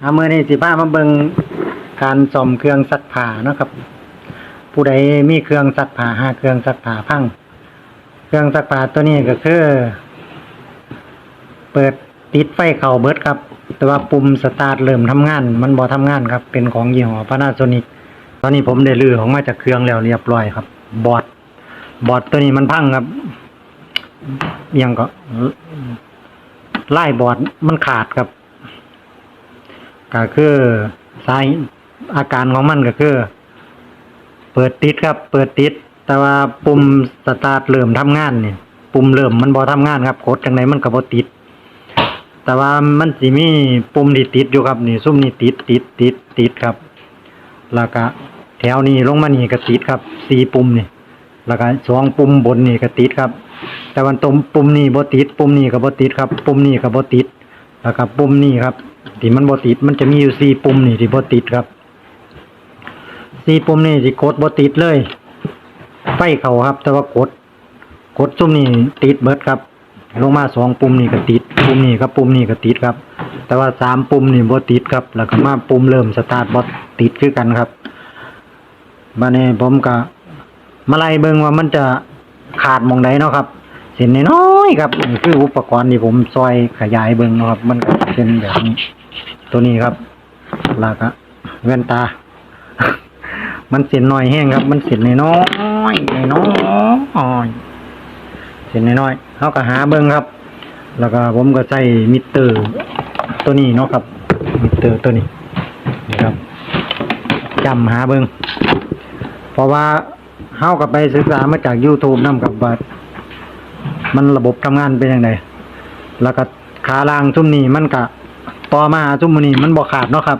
เอามือนี่สิพามาเบิงการซ่อมเครื่องซักผ้านะครับ ผู้ใดมีเครื่องซักผ้าหาเครื่องซักผ้าพัง เครื่องซักผ้าตัวนี้ก็คือ เปิดติดไฟเข่าเบิดครับ แต่ว่าปุ่มสตาร์ทเริ่มทำงาน มันบ่ทำงานครับ เป็นของยี่ห้อ Panasonic ตอนนี้ผมได้ลือของมาจากเครื่องแล้วเรียบร้อยครับ บอดบอดตัวนี้มันพังครับยังก็ไล่บอดมันขาดครับ ก็คือสายอาการของมันก็คือ เปิดติดครับ เปิดติด แต่ว่าปุ่มสตาร์ทเริ่มทำงานเนี่ยปุ่มเริ่มมันบ่ทำงานครับกดจังไดมันก็บ่ติด แต่ว่ามันสิมีปุ่มที่ติดอยู่ครับนี่ซุ่มนี่ติดติดติดติดครับ แล้วก็แถวนี้ลงมานี่ก็ติดครับสี่ปุ่มนี่แล้วก็สองปุ่มบนนี่ก็ติดครับ แต่วันตรงปุ่มนี่บ่ติดปุ่มนี่ก็บ่ติดครับ ปุ่มนี่ก็บ่ติด แล้วก็ปุ่มนี่ครับที่มันบ่ติดมันจะมีอยู่สี่ปุ่มนี่ที่บ่ติดครับสี่ปุ่มนี่ที่กดบ่ติดเลย ไฟเขาครับ แต่ว่ากด กดซุ่มนี่ติดเบิดครับ ลงมาสองปุ่มนี่ก็ติด ปุ่มนี่กับปุ่มนี่ก็ติดครับ แต่ว่าสามปุ่มนี่บ่ติดครับ แล้วก็มาปุ่มเริ่มสตาร์ทบ่ติดคือกันครับบัดนี้ผมก็มาไล่เบิ่งว่ามันจะขาดมองใดเนาะครับ เส้นน้อยๆครับนี่คืออุปกรณ์ที่ผมซอยขยายเบิ่งนะครับ มันก็เป็นแบบนี้ตัวนี้ครับล้วก็แว่นตา มันเส้นน้อยแห้งครับ มันเส้นน้อยๆน้อยๆเส้นน้อยๆเขาก็หาเบิ่งครับ แล้วก็ผมก็ใช้มิเตอร์ ตัวนี้เนาะครับ มิเตอร์ตัวนี้นี่ครับจำหาเบิ่งเพราะว่าเฮากับไปศึกษามาจาก YouTube นำกับว่า มันระบบทำงานเป็นยังไงแล้วก็ขาล่างซุ่มนี้มันก็ต่อมาหาซุ่มนี้มันบ่ขาดเนาะครับ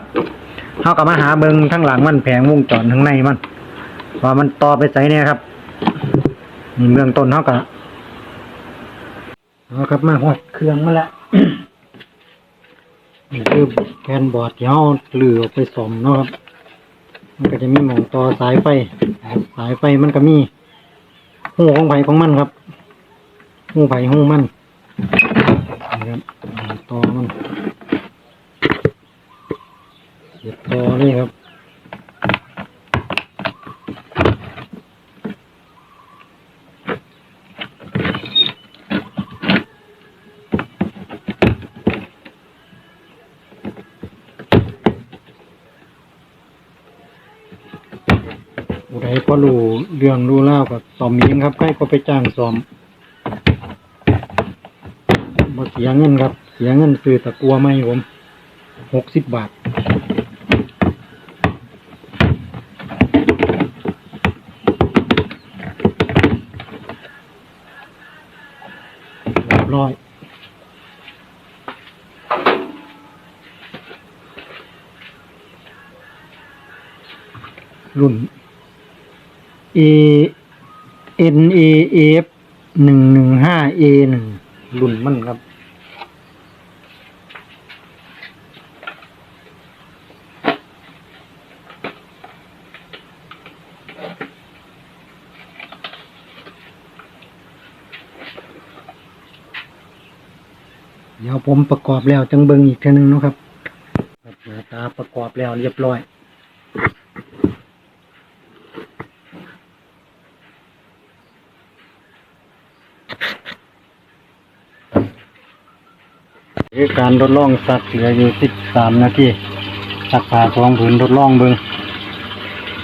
เฮาก็มาหาเบิงทั้งหลังมันแผงวงจรทั้งในมันว่ามันต่อไปไสเนี่ยครับนี่เบื้องต้นเฮาก็เอาครับมาฮอดเครื่องมาแล้วนี่คือแผ่นบอร์ดที่เฮาลือออกไปซ่อมเนาะครับมันก็จะมีหมองต่อสายไฟสายไฟมันก็มีหูของไผของมันครับ หูไผหูมันนะครับตอมันเสียบต่อเลยครับผู้ใดพอรู้เรื่องรู้เล่ากับสอมเองครับใครก็ไปจ้างสอมมาเสียเงินครับ เสียเงินซื้อตะกัวไหมผมหกสิบบาท ร้อยรุ่น A N A F หนึ่งหนึ่งห้า A หนึ่งรุ่นมันครับ เดี๋ยวผมประกอบแล้วจังเบิงอีกทีนึงนะครับหน้าตาประกอบแล้วเรียบร้อยคือการทดลองสักเหลืออยู่สิบสามนาทีสักผ้าสองผืนทดลองเบิง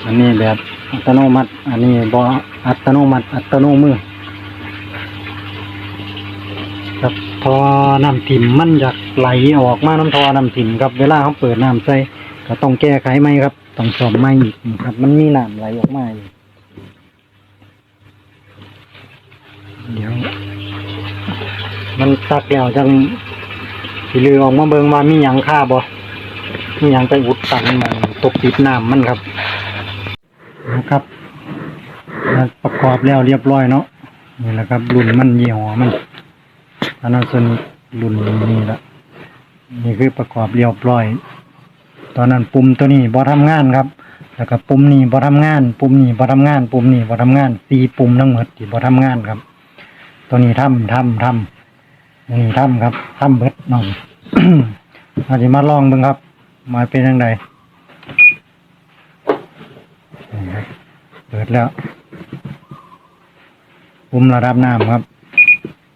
อันนี้แบบอัตโนมัติ อันนี้บออัตโนมัติ อัตโนมือครับ ทอน้ำถิ่มมันอยากไหลออกมาน้ำทอน้ำถิ่มครับเวลาเขาเปิดน้ำใส่ก็ต้องแก้ไขไหมครับ ต้องซ่อมไหมอีกครับ มันมีน้ำไหลออกมาอยู่เดี๋ยว มันตักแล้วจังสิลือออกมาเบิงว่ามีหยังค่าบ่มีหยังไปอุดตันมันตกติดน้ำมันครับนะครับประกอบแล้วเรียบร้อยเนาะนี่แหละครับรุ่นมันยี่ห้อมัน อันนั้นส่วนรุ่นนี้ละนี่คือประกอบเรียบร้อย ตอนนั้นปุ่มตัวนี้บ่ทำงานครับ แล้วก็ปุ่มนี้บ่ทำงาน ปุ่มนี้บ่ทำงาน ปุ่มนี้บ่ทำงานสี่ปุ่มทั้งหมดที่บ่ทำงานครับ ตัวนี้ทำทำทำนี่ทำครับทำเบิดน้องอาจจะมาลองเบิ่งครับ มาเป็นยังไงเปิดแล้วปุ่มระดับน้ำครับ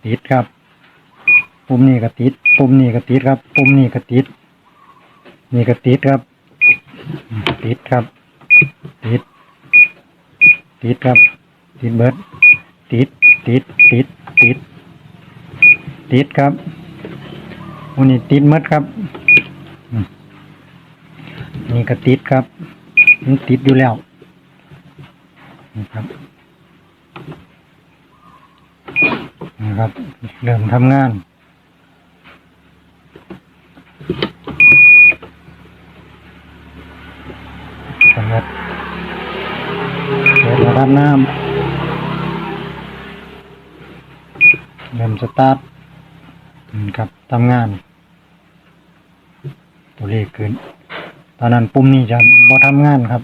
ติดครับ ปุ่มนี่ก็ติด ปุ่มนี่ก็ติดครับ ปุ่มนี่ก็ติด นี่ก็ติดครับ ติดครับ ติด ติดครับ ติดเบิร์ดติด ติด ติด ติด ติดครับวันนี้ติดหมดครับ นี่ก็ติดครับมันติดอยู่แล้วนะครับนะครับ เริ่มทำงาน สำหรับเปิดระดับน้ำเริ่มสตาร์ทครับทำงาน ตัวเลขขึ้น ตอนนั้นปุ่มนี้จะบ่ทำงานครับ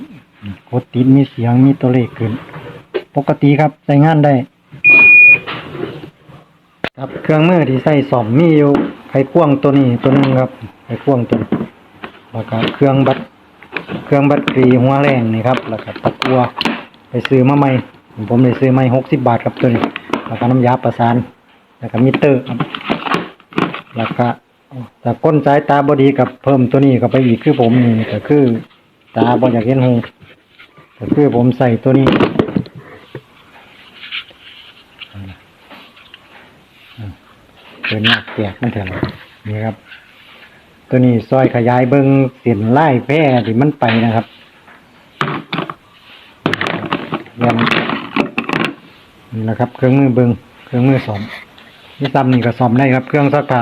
กดติดมีเสียงมีตัวเลขขึ้น ปกติครับใช้งานได้ ครับเครื่องมือที่ใส่สอมมีอยู่ไขควงตัวนี้ตัวนึงครับไขควงตัวแล้วก็เครื่องบัด เครื่องบัตรกรีหัวแรงนี่ครับ แล้วก็ตะกัวไปซื้อมาใหม่ ผมไปซื้อใหม่หกสิบบาทครับตัวนี้แล้วก็น้ำยาประสาน แล้วก็มิเตอร์ครับ แล้วก็แต่ก้นสายตาบอดีกับเพิ่มตัวนี้ก็ไปอีกคือผมนี่ก็คือตาบอดอยากเห็นหงก็คือผมใส่ตัวนี้เกินยากแจกมันเถอะนี่ครับ ตัวนี้ซอยขยายเบิงเสียนไล่แพร่ที่มันไปนะครับเรียนนี่นะครับ เครื่องมือเบิงเครื่องมือสอมนี่ซ้ำนี่ก็สอมได้ครับ เครื่องซักผ้า